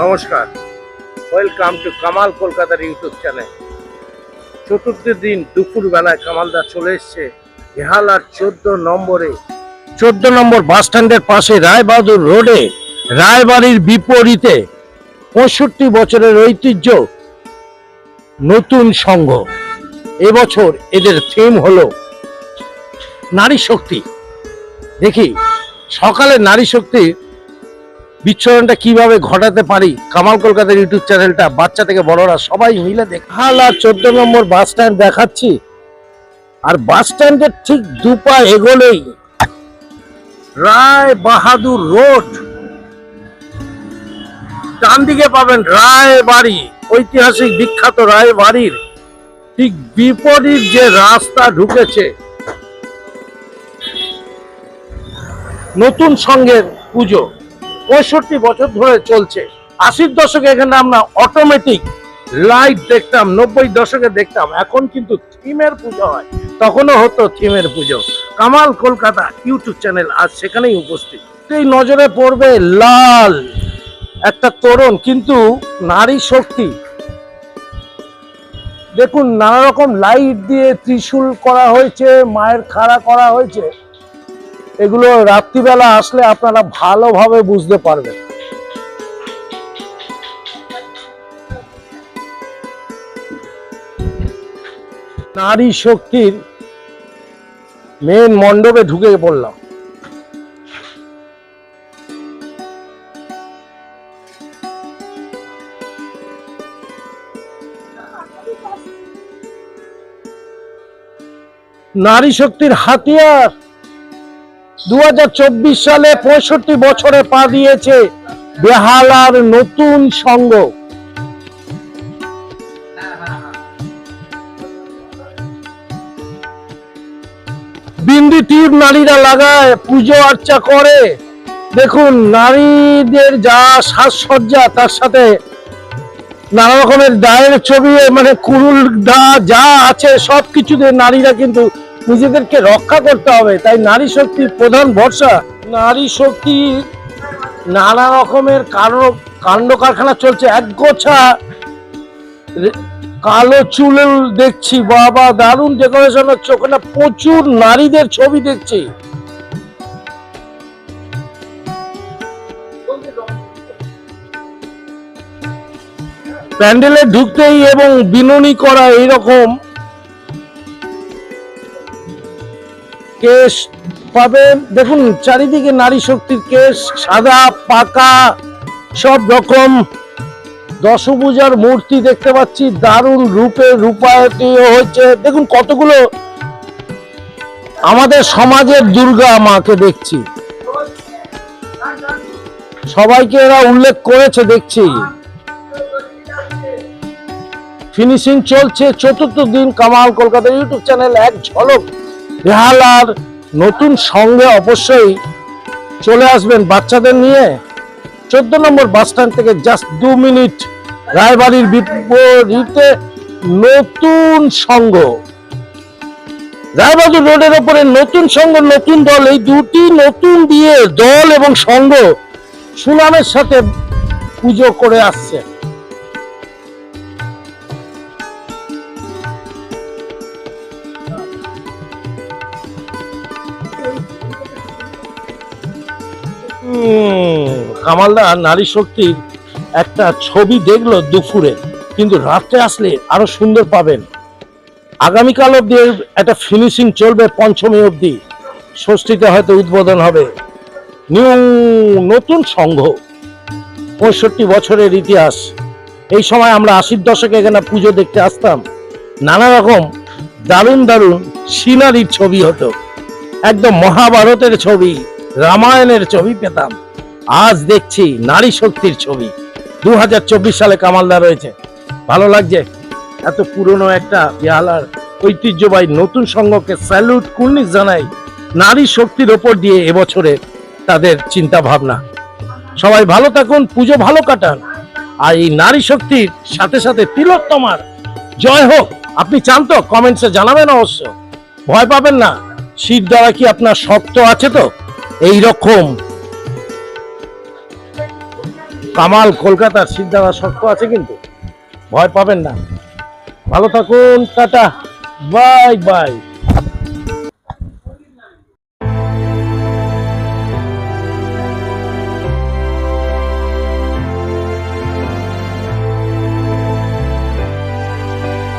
নমস্কার। Welcome to Kamal কলকাতার YouTube channel চতুর্থ দিন দুপুর বেলায় কামালদা চলে এসছে বেহালার চোদ্দ নম্বরে। চোদ্দ নম্বর বাস স্ট্যান্ডের পাশে রায়বাহাদুর রোডে, রায়বাড়ির বিপরীতে পঁয়ষট্টি বছরের ঐতিহ্য নতুন সংঘ। এবছর এদের থিম হলো নারী শক্তি। দেখি, সকালে নারী শক্তি বিচ্ছরণটা কীভাবে ঘটাতে পারি? কামাল কলকাতার ইউটিউব চ্যানেলটা, বাচ্চা থেকে বড়রা সবাই মিলে দেখ হালা চোদ্দ নম্বর বাস স্ট্যান্ড দেখাচ্ছি। আর বাস স্ট্যান্ডের ঠিক দুপা এগোলেই রায় বাহাদুর রোড। ডান দিকে পাবেন রায় বাড়ি, ঐতিহাসিক বিখ্যাত রায় বাড়ির। ঠিক বিপরীত যে রাস্তা ঢুকেছে, নতুন সঙ্গের পুজো। পঁয়ষট্টি বছর ধরে চলছে। আশির দশকে এখানে আমরা অটোমেটিক লাইট দেখতাম, নব্বই দশকে দেখতাম। এখন কিন্তু থিমের পুজো হয়। তখনও হতো থিমের পুজো। কামাল কলকাতা ইউটিউব চ্যানেল আজ সেখানেই উপস্থিত। এই নজরে পড়বে লাল, একটা তরুণ, কিন্তু নারী শক্তি। দেখুন, নানা রকম লাইট দিয়ে ত্রিশূল করা হয়েছে, মায়ের খাড়া করা হয়েছে। এগুলো রাত্রিবেলা আসলে আপনারা ভালোভাবে বুঝতে পারবেন। নারী শক্তির মেন মণ্ডপে ঢুকে পড়লাম। নারী শক্তির হাতিয়ার দু হাজার চব্বিশ সালে পঁয়ষট্টি বছরে পা দিয়েছে বেহালার নতুন সঙ্গ। বিন্দি নারীরা লাগায়, পুজো আর্চা করে। দেখুন, নারীদের যা সাজসজ্জা, তার সাথে নানা রকমের দায়ের ছবি মানে কুরুল, দা, যা আছে সব কিছুতে নারীরা কিন্তু নিজেদেরকে রক্ষা করতে হবে, তাই নারী শক্তির প্রধান ভরসা। নারী শক্তির নানা রকমের কারও কাণ্ড কারখানা চলছে। এক গোছা কালো চুল দেখছি, বাবা দারুণ ডেকোরেশন হচ্ছে, ওখানে প্রচুর নারীদের ছবি দেখছি। প্যান্ডেলে ঢুকতেই এবং বিননি করা এইরকম কেশ পাবেন দেখুন, চারিদিকে নারী শক্তির কেশ, সাদা, পাকা, সব রকম। দশভূজার মূর্তি দেখতে পাচ্ছি, দারুণ রূপে রূপায়িত হচ্ছে দেখুন, কতগুলো আমাদের সমাজের দুর্গা মাকে দেখছি। সবাইকে এরা উল্লেখ করেছে, দেখছি। ফিনিশিং চলছে, চতুর্থ দিন কামাল কলকাতা ইউটিউব চ্যানেল, এক ঝলক। বেহালার নতুন সঙ্গে অবশ্যই চলে আসবেন বাচ্চাদের নিয়ে। চোদ্দ নম্বর বাস স্ট্যান্ড থেকে জাস্ট দু মিনিট রায়বাড়ির বিপরীতে নতুন সঙ্গ। রায়বাহাদুর রোডের ওপরে নতুন সঙ্গ, নতুন দল, এই দুটি নতুন দিয়ে দল এবং সঙ্গ সুনামের সাথে পুজো করে আসছে। কামালদা নারী শক্তির একটা ছবি দেখল দুপুরে, কিন্তু রাত্রে আসলে আরও সুন্দর পাবেন। আগামীকাল অব্দি একটা ফিনিশিং চলবে পঞ্চমী অবধি। ষষ্ঠীতে হয়তো উদ্বোধন হবে। নিউ, নতুন সংঘ। পঁয়ষট্টি বছরের ইতিহাস। এই সময় আমরা আশির দশকে এখানে পুজো দেখতে আসতাম। নানা রকম দারুণ দারুণ সিনারির ছবি হতো। একদম মহাভারতের ছবি। রামায়ণের ছবি পেতাম। আজ দেখছি নারী শক্তির ছবি। দু হাজার চব্বিশ সালে কামালদা রয়েছে। ভালো লাগছে? এত পুরনো একটা বেহালার ঐতিহ্যবাহী নতুন সংঘকে স্যালুট কুর্নিশ জানাই নারী শক্তির ওপর দিয়ে এবছরে তাদের চিন্তা ভাবনা সবাই ভালো থাকুন, পুজো ভালো কাটান। আর এই নারী শক্তির সাথে সাথে তিলোত্তমার জয় হোক। আপনি চান তো? কমেন্টসে জানাবেন অবশ্য। ভয় পাবেন না। শীত দ্বারা কি আপনার শক্ত আছে তো? এই রকম কামাল, কলকাতার সিদ্ধারা শক্ত আছে কিন্তু। ভয় পাবেন না। ভালো থাকুন, টাটা। Bye bye.